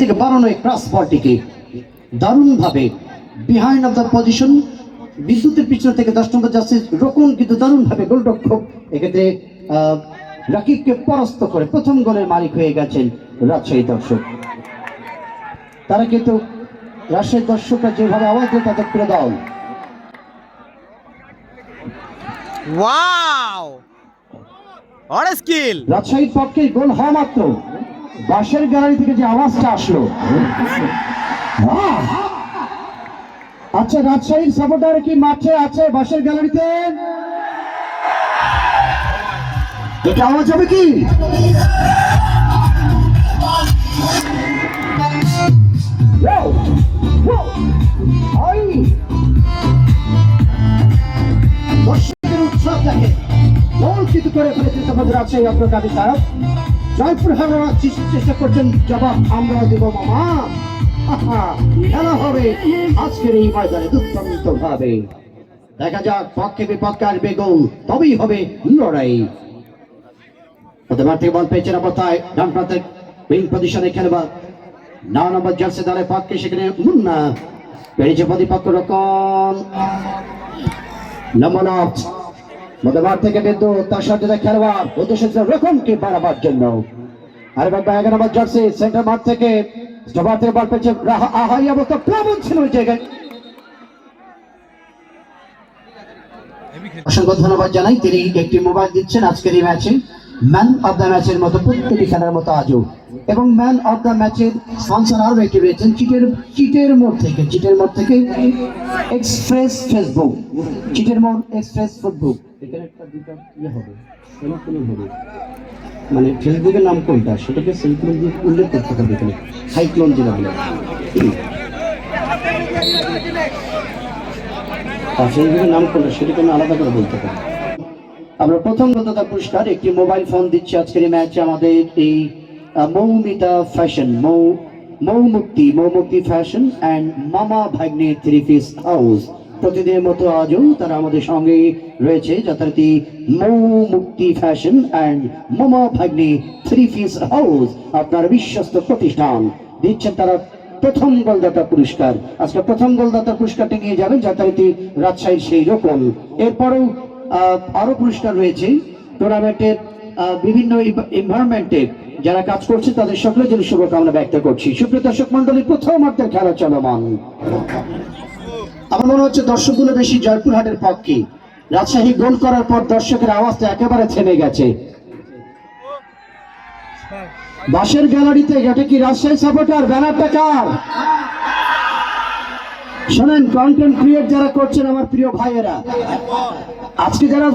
থেকে বাড়ানো এই ক্রাস বলটিকে দারুণভাবে বিহাইন্ড অফ দ্য পজিশন বিদ্যুতের পিছনে থেকে দশ নম্বর যাচ্ছে রকুন কিন্তু দারুণভাবে গোলরক্ষক। এক্ষেত্রে রাকিবকে পরাস্ত করে প্রথম গোলের মালিক হয়ে গেছেন রাজশাহী দর্শক। তারা কিন্তু রাজশাহী দর্শকরা যেভাবে আওয়াজ দিয়ে তাদের প্রিয় দল। ওয়াও রাজশাহীর পক্ষে গোল হওয়া মাত্র। বাসের গ্যালারি থেকে যে আওয়াজটা আসলো। আচ্ছা রাজশাহীর সাপোর্টার কি মাঠে আছে বাসের গ্যালারিতে? এটা আওয়াজ হবে কি! দর্শকের উৎসব দেখে। গোল কিন্তু করে ফেলেছেন তোমাদের আছে রাজশাহী অগ্রগামী তারক? জয়পুর হারানোর চেষ্টা করছেন, জবাব আমরা দেব মামা। খেলা হবে আজকের এই ময়দানে দুর্দান্ত ভাবে দেখা যাক, পক্ষে বিপক্ষে আসবে গোল, তবেই হবে লড়াই। ওদের থেকে বল পেয়েছেন অবস্থায় ডান প্রান্তে উইং পজিশনে খেলবার নয় নম্বর জার্সি দলের পক্ষে সেখানে মুন্না। পেরেছে প্রতিপক্ষ রকম নম্বর মধ্যবার থেকে বিন্দু, তার সাথে খেলোয়াড়, উদ্দেশ্য রকমকে বাড়াবার জন্য। আর এবার এগারো নম্বর জার্সি, সেন্টার মাঠ থেকে জবার থেকে বল পেয়েছে আহাই অবস্থা প্লাবন ছিল ওই জায়গায়। অসংখ্য ধন্যবাদ জানাই, তিনি একটি মোবাইল দিচ্ছেন আজকের এই ম্যাচে। ম্যান অফ দ্য ম্যাচের মতো প্রত্যেকটি খেলার মতো আজও। এবং ম্যান অফ দ্য ম্যাচের স্পন্সর আরও একটি রয়েছেন চিটের চিটের মোড় থেকে, চিটের মোড় থেকে এক্সপ্রেস ফেসবুক চিটের মোড় এক্সপ্রেস ফেসবুক এখানে একটা দুটা ইয়ে হবে সেমিকোলন হবে। মানে ফেসবুকের নাম কোনটা? সেটাকে সেমিকোলন দিয়ে উল্লেখ করতে হবে এখানে। সাইক্লোন যেটা বলে। আর ফেসবুকের নাম কোনটা, সেটাকে আমি আলাদা করে বলতে পারি। আমরা প্রথম গততা পুরস্কার, একটি মোবাইল ফোন দিচ্ছি আজকের ম্যাচে আমাদের এই Moumita fashion Mou, Moumukti Moumukti fashion and Mama Bhagne three piece house প্রতিদিনের মতো আজও তারা আমাদের সঙ্গে রয়েছে যথারীতি মৌ মুক্তি ফ্যাশন অ্যান্ড মামা ভাগ্নে থ্রি পিস হাউস আপনার বিশ্বস্ত প্রতিষ্ঠান। দিচ্ছেন তারা প্রথম গোলদাতা পুরস্কার। আজকে প্রথম গোলদাতা পুরস্কারটি নিয়ে যাবেন যথারীতি রাজশাহীর সেই রকম। এরপরেও আহ, আরও পুরস্কার রয়েছে। টুর্নামেন্টের বিভিন্ন এনভায়রনমেন্টে যারা কাজ করছে তাদের সকলের জন্য শুভকামনা ব্যক্ত করছি। সুপ্রিয় দর্শক মন্ডলী প্রথম অর্ধের খেলা চলমান। আমার মনে হচ্ছে দর্শকগুলো বেশি জয়পুরহাটের পক্ষে। রাজশাহী গোল করার পর দর্শকের আওয়াজটা একেবারে থেমে গেছে। বাসের গ্যালারিতে এটা কি রাজশাহী সাপোর্টার? ব্যানারটা কার? শোনেন কন্টেন্ট ক্রিয়েট যারা করছেন আমার প্রিয় ভাইয়েরা, আজকে যারা